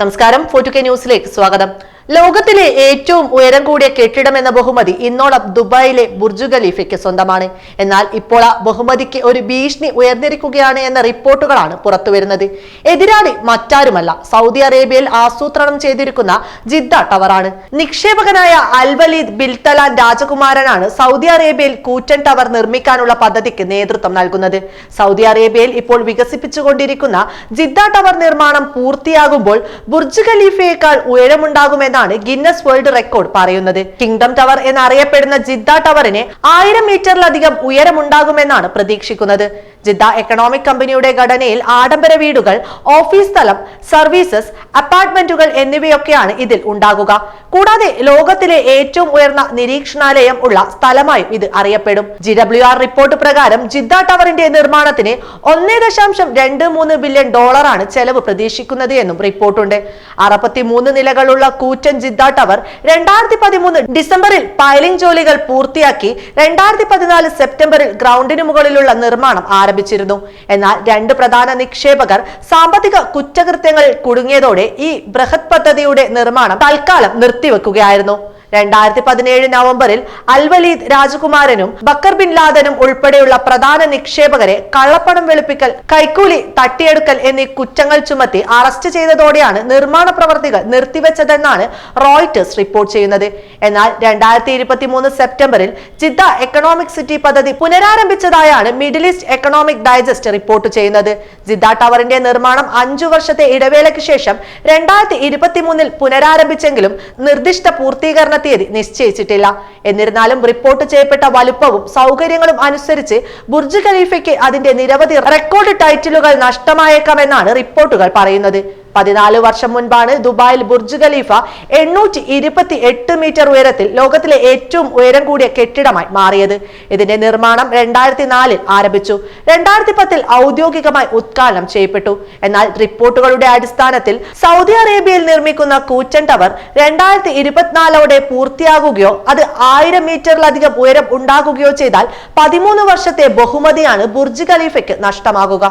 നമസ്കാരം. ഫോർട്ടു കെ ന്യൂസിലേക്ക് സ്വാഗതം. ലോകത്തിലെ ഏറ്റവും ഉയരം കൂടിയ കെട്ടിടം എന്ന ബഹുമതി ഇന്നോളം ദുബായിലെ ബുർജു ഖലീഫയ്ക്ക് സ്വന്തമാണ്. എന്നാൽ ഇപ്പോൾ ആ ബഹുമതിക്ക് ഒരു ഭീഷണി ഉയർന്നിരിക്കുകയാണ് എന്ന റിപ്പോർട്ടുകളാണ് പുറത്തുവരുന്നത് എതിരാളി മറ്റാരുമല്ല. സൗദി അറേബ്യയിൽ ആസൂത്രണം ചെയ്തിരിക്കുന്ന ജിദ്ദ ടവറാണ്. നിക്ഷേപകനായ അൽവലീദ് ബിൽത്തലാൻ രാജകുമാരനാണ് സൗദി അറേബ്യയിൽ കൂറ്റൻ ടവർ നിർമ്മിക്കാനുള്ള പദ്ധതിക്ക് നേതൃത്വം നൽകുന്നത്. സൗദി അറേബ്യയിൽ ഇപ്പോൾ വികസിപ്പിച്ചുകൊണ്ടിരിക്കുന്ന ജിദ്ദ ടവർ നിർമ്മാണം പൂർത്തിയാകുമ്പോൾ ബുർജ് ഖലീഫയേക്കാൾ ഉയരമുണ്ടാകുമെന്നാണ് ഗിന്നസ് വേൾഡ് റെക്കോർഡ് പറയുന്നത്. കിങ്ഡം ടവർ എന്നറിയപ്പെടുന്ന ജിദ്ദ ടവറിന് ആയിരം മീറ്ററിലധികം ഉയരമുണ്ടാകുമെന്നാണ് പ്രതീക്ഷിക്കുന്നത്. ജിദ്ദ എക്കണോമിക് കമ്പനിയുടെ ഘടനയിൽ ആഡംബര വീടുകൾ ഓഫീസ് സ്ഥലം സർവീസസ് അപ്പാർട്ട്മെന്റുകൾ എന്നിവയൊക്കെയാണ് ഇതിൽ ഉണ്ടാകുക. കൂടാതെ ലോകത്തിലെ ഏറ്റവും ഉയർന്ന നിരീക്ഷണാലയം ഉള്ള സ്ഥലമായും ഇത് അറിയപ്പെടും. ജി ഡബ്ല്യു ആർ റിപ്പോർട്ട് പ്രകാരം ജിദ്ദ ടവറിന്റെ നിർമ്മാണത്തിന് ഒന്നേ ദശാംശം രണ്ട് മൂന്ന് ബില്യൺ ഡോളറാണ് ചെലവ് പ്രതീക്ഷിക്കുന്നത് എന്നും റിപ്പോർട്ടുണ്ട്. അറുപത്തി മൂന്ന് നിലകളുള്ള കൂറ്റൻ ജിദ്ദ ടവർ രണ്ടായിരത്തി പതിമൂന്ന് ഡിസംബറിൽ പൈലിംഗ് ജോലികൾ പൂർത്തിയാക്കി രണ്ടായിരത്തി പതിനാല് സെപ്റ്റംബറിൽ ഗ്രൗണ്ടിന് മുകളിലുള്ള നിർമ്മാണം ആരംഭിച്ചിരുന്നു എന്നാൽ രണ്ട് പ്രധാന നിക്ഷേപകർ സാമ്പത്തിക കുറ്റകൃത്യങ്ങൾ കുടുങ്ങിയതോടെ ഈ ബൃഹത് പദ്ധതിയുടെ നിർമ്മാണം തൽക്കാലം നിർത്തിവെക്കുകയായിരുന്നു. രണ്ടായിരത്തി പതിനേഴ് നവംബറിൽ അൽവലീദ് രാജകുമാരനും ബക്കർ ബിൻ ലാദനും ഉൾപ്പെടെയുള്ള പ്രധാന നിക്ഷേപകരെ കള്ളപ്പണം വെളുപ്പിക്കൽ കൈക്കൂലി തട്ടിയെടുക്കൽ എന്നീ കുറ്റങ്ങൾ ചുമത്തി അറസ്റ്റ് ചെയ്തതോടെയാണ് നിർമ്മാണ പ്രവർത്തികൾ നിർത്തിവെച്ചതെന്നാണ് റോയിറ്റേഴ്സ് റിപ്പോർട്ട് ചെയ്യുന്നത്. എന്നാൽ രണ്ടായിരത്തി ഇരുപത്തി മൂന്ന് സെപ്റ്റംബറിൽ ജിദ്ദ എക്കണോമിക് സിറ്റി പദ്ധതി പുനരാരംഭിച്ചതായാണ് Middle East Economic Digest report ചെയ്യുന്നത്. ജിദ്ദ ടവറിന്റെ നിർമ്മാണം അഞ്ചു വർഷത്തെ ഇടവേളയ്ക്ക് ശേഷം രണ്ടായിരത്തി ഇരുപത്തി മൂന്നിൽ പുനരാരംഭിച്ചെങ്കിലും നിർദ്ദിഷ്ട പൂർത്തീകരണ തീയതി നിശ്ചയിച്ചിട്ടില്ല. എന്നിരുന്നാലും റിപ്പോർട്ട് ചെയ്യപ്പെട്ട വലുപ്പവും സൗകര്യങ്ങളും അനുസരിച്ച് ബുർജ് ഖലീഫയ്ക്ക് അതിന്റെ നിരവധി റെക്കോർഡ് ടൈറ്റിലുകൾ നഷ്ടമായേക്കാമെന്നാണ് റിപ്പോർട്ടുകൾ പറയുന്നത്. പതിനാല് വർഷം മുൻപാണ് ദുബായിൽ ബുർജ് ഖലീഫ എണ്ണൂറ്റി ഇരുപത്തി എട്ട് മീറ്റർ ഉയരത്തിൽ ലോകത്തിലെ ഏറ്റവും ഉയരം കൂടിയ കെട്ടിടമായി മാറിയത്. ഇതിന്റെ നിർമ്മാണം രണ്ടായിരത്തി നാലിൽ ആരംഭിച്ചു. രണ്ടായിരത്തി പത്തിൽ ഔദ്യോഗികമായി ഉദ്ഘാടനം ചെയ്യപ്പെട്ടു. എന്നാൽ റിപ്പോർട്ടുകളുടെ അടിസ്ഥാനത്തിൽ സൗദി അറേബ്യയിൽ നിർമ്മിക്കുന്ന കൂറ്റൻ ടവർ രണ്ടായിരത്തി ഇരുപത്തിനാലോടെ പൂർത്തിയാകുകയോ അത് ആയിരം മീറ്ററിലധികം ഉയരം ഉണ്ടാകുകയോ ചെയ്താൽ പതിമൂന്ന് വർഷത്തെ ബഹുമതിയാണ് ബുർജ് ഖലീഫയ്ക്ക് നഷ്ടമാകുക.